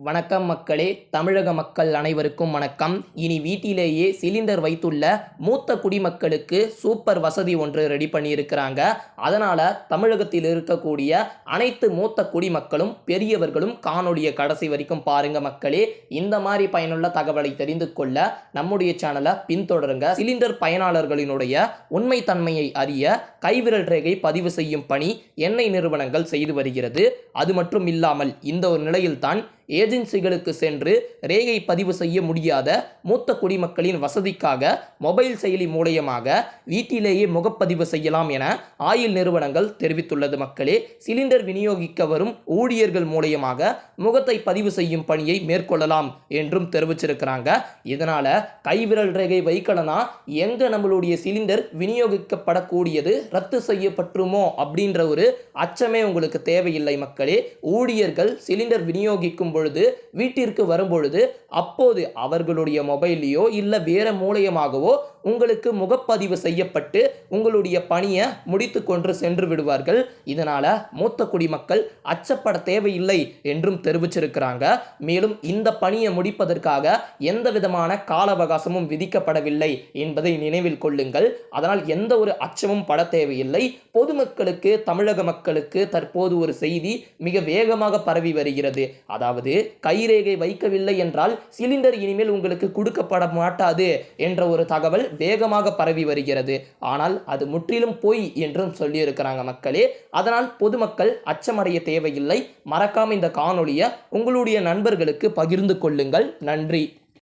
வணக்கம் மக்களே. தமிழக மக்கள் அனைவருக்கும் வணக்கம். இனி வீட்டிலேயே சிலிண்டர் வைத்துள்ள மூத்த குடிமக்களுக்கு சூப்பர் வசதி ஒன்று ரெடி பண்ணியிருக்கிறாங்க. அதனால் தமிழகத்தில் இருக்கக்கூடிய அனைத்து மூத்த குடிமக்களும் பெரியவர்களும் காணொளியை கடைசி வரைக்கும் பாருங்க மக்களே. இந்த மாதிரி பயனுள்ள தகவலை தெரிந்து கொள்ள நம்முடைய சேனலை பின்தொடருங்க. சிலிண்டர் பயனாளர்களினுடைய உண்மைத்தன்மையை அறிய கைவிரல் ரேகை பதிவு செய்யும் பணி எண்ணெய் நிறுவனங்கள் செய்து வருகிறது. அது மட்டும் இல்லாமல் இந்த ஒரு நிலையில்தான் ஏஜென்சிகளுக்கு சென்று ரேகை பதிவு செய்ய முடியாத மூத்த குடிமக்களின் வசதிக்காக மொபைல் செயலி மூலயமாக வீட்டிலேயே முகப்பதிவு செய்யலாம் என ஆயில் நிறுவனங்கள் தெரிவித்துள்ளது மக்களே. சிலிண்டர் விநியோகிக்க வரும் ஊழியர்கள் மூலயமாக முகத்தை பதிவு செய்யும் பணியை மேற்கொள்ளலாம் என்றும் தெரிவிச்சிருக்கிறாங்க. இதனால் கைவிரல் ரேகை வைக்கலனா எங்கே நம்மளுடைய சிலிண்டர் விநியோகிக்கப்படக்கூடியது? ரத்து செய்யப்பட்டுருமோ? அப்படின்ற ஒரு அச்சமே உங்களுக்கு தேவையில்லை மக்களே. ஊழியர்கள் சிலிண்டர் விநியோகிக்கும் பொழுது வீட்டிற்கு வரும்பொழுது அப்போது அவர்களுடைய மொபைல்லையோ இல்லை வேறு மூலியமாகவோ உங்களுக்கு முகப்பதிவு செய்யப்பட்டு உங்களுடைய பணியை முடித்து கொன்று சென்று விடுவார்கள். இதனால் மூத்த குடிமக்கள் அச்சப்பட தேவையில்லை என்றும் தெரிவிச்சிருக்கிறாங்க. மேலும் இந்த பணியை முடிப்பதற்காக எந்த விதமான கால அவகாசமும் விதிக்கப்படவில்லை என்பதை நினைவில் கொள்ளுங்கள். அதனால் எந்த ஒரு அச்சமும் பட தேவையில்லை. பொதுமக்களுக்கு தமிழக மக்களுக்கு தற்போது ஒரு செய்தி மிக வேகமாக பரவி வருகிறது. அதாவது கைரேகை வைக்கவில்லை என்றால் சிலிண்டர் இனிமேல் உங்களுக்கு கொடுக்கப்பட மாட்டாது என்ற ஒரு தகவல் வேகமாக பரவி வருகிறது. ஆனால் அது முற்றிலும் பொய் என்றும் சொல்லியிருக்கிறாங்க மக்களே. அதனால் பொதுமக்கள் அச்சமடைய தேவையில்லை. மறக்காம இந்த காணொளியை உங்களுடைய நண்பர்களுக்கு பகிர்ந்து கொள்ளுங்கள். நன்றி.